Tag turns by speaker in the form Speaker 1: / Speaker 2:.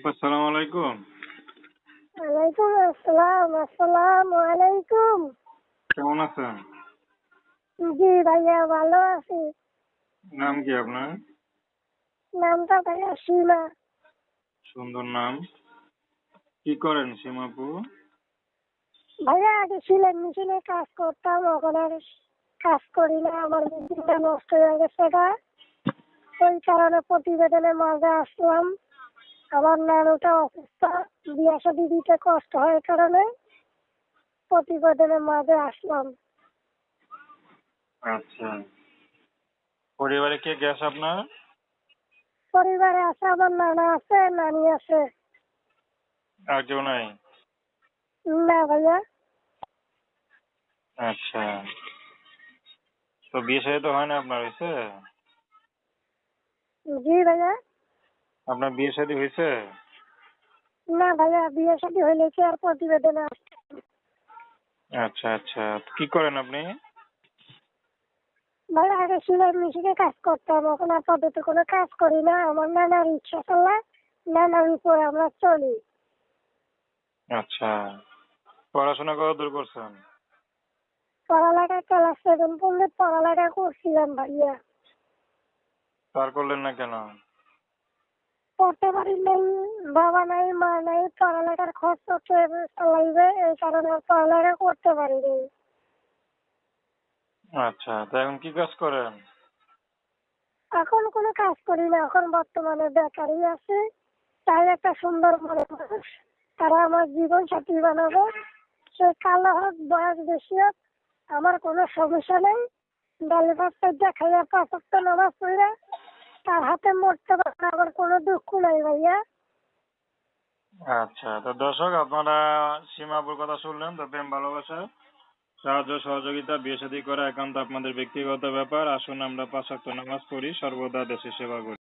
Speaker 1: আপা সালাম আলাইকুম।
Speaker 2: ওয়ালাইকুম আসসালাম আসসালামু আলাইকুম।
Speaker 1: কেমন আছেন?
Speaker 2: জি ভাইয়া ভালো আছি।
Speaker 1: নাম কি আপনার?
Speaker 2: নামটা ভাইয়া সীমা।
Speaker 1: সুন্দর নাম। কি করেন সীমাপু
Speaker 2: ভাইয়া আগে সিলাই মেশিনে কাজ করতাম এখন আর কাজ করি না। আমার মেশিনটা নষ্ট হয়ে গেছে ওই কারণে প্রতিবেদনে মাঝে আসলাম। আমার নানুটা অসুস্থ বিয়া শাদি দিতে কষ্ট হয় কারণে প্রতিবেদনের মাঝে আসলাম।
Speaker 1: আচ্ছা। পরিবারে কে গেছে আপনার?
Speaker 2: পরিবারে আছে আমার নানা আছে নানি আছে।
Speaker 1: আর কেউ নাই?
Speaker 2: না ভাইয়া।
Speaker 1: আচ্ছা। তো বিয়ে সাথে তো হয় না আপনার হয়েছে?
Speaker 2: জি ভাইয়া।
Speaker 1: আপনার বিয়ে শাদী হয়েছে?
Speaker 2: না ভাইয়া বিয়ে শাদী হইলে কি আর প্রতিবেদনে
Speaker 1: আচ্ছা আচ্ছা। কি করেন আপনি?
Speaker 2: ভাইয়া আগে সিলাই মেশিনে কাজ করতাম এখন আপাতত কোনো কাজ করি না। আমার নানার ইচ্ছা করলে নানার উপরে আমরা চলি।
Speaker 1: আচ্ছা। পড়াশোনা কত দূর করছেন?
Speaker 2: পড়ালেখা ক্লাস সেভেন পড়লে পড়ালেখা করছিলাম ভাইয়া।
Speaker 1: তার করলেন না কেন?
Speaker 2: পড়তে পারি নাই। বাবা নাই মা নাই পড়ালেখার খরচ কে চালাইবে এই কারণে আর পড়ালেখা করতে পারি নাই।
Speaker 1: আচ্ছা তা এখন কি কাজ করেন?
Speaker 2: এখন কোনো কাজ করি না এখন বর্তমানে বেকারই আছে। তাই একটা সুন্দর মনে মানুষ। তারা আমার জীবন সাথী বানাবে। সে কালো হোক বয়স বেশি হোক আমার কোনো সমস্যা নেই। ডালি ভাত খাইয়া পাঁচ নামাজ পড়ে তার হাতে মরতে পারে দুঃখ নাই ভাইয়া?
Speaker 1: আচ্ছা তো দর্শক, আপনারা সীমাপুর কথা শুনলেন, তো প্রেম, ভালোবাসা, সাহায্য, সহযোগিতা, বিয়ে শাদী করা একান্ত আপনাদের ব্যক্তিগত ব্যাপার। আসুন, আমরা পাশাক্ত নামাজ পড়ি, সর্বদা দেশের সেবা করি।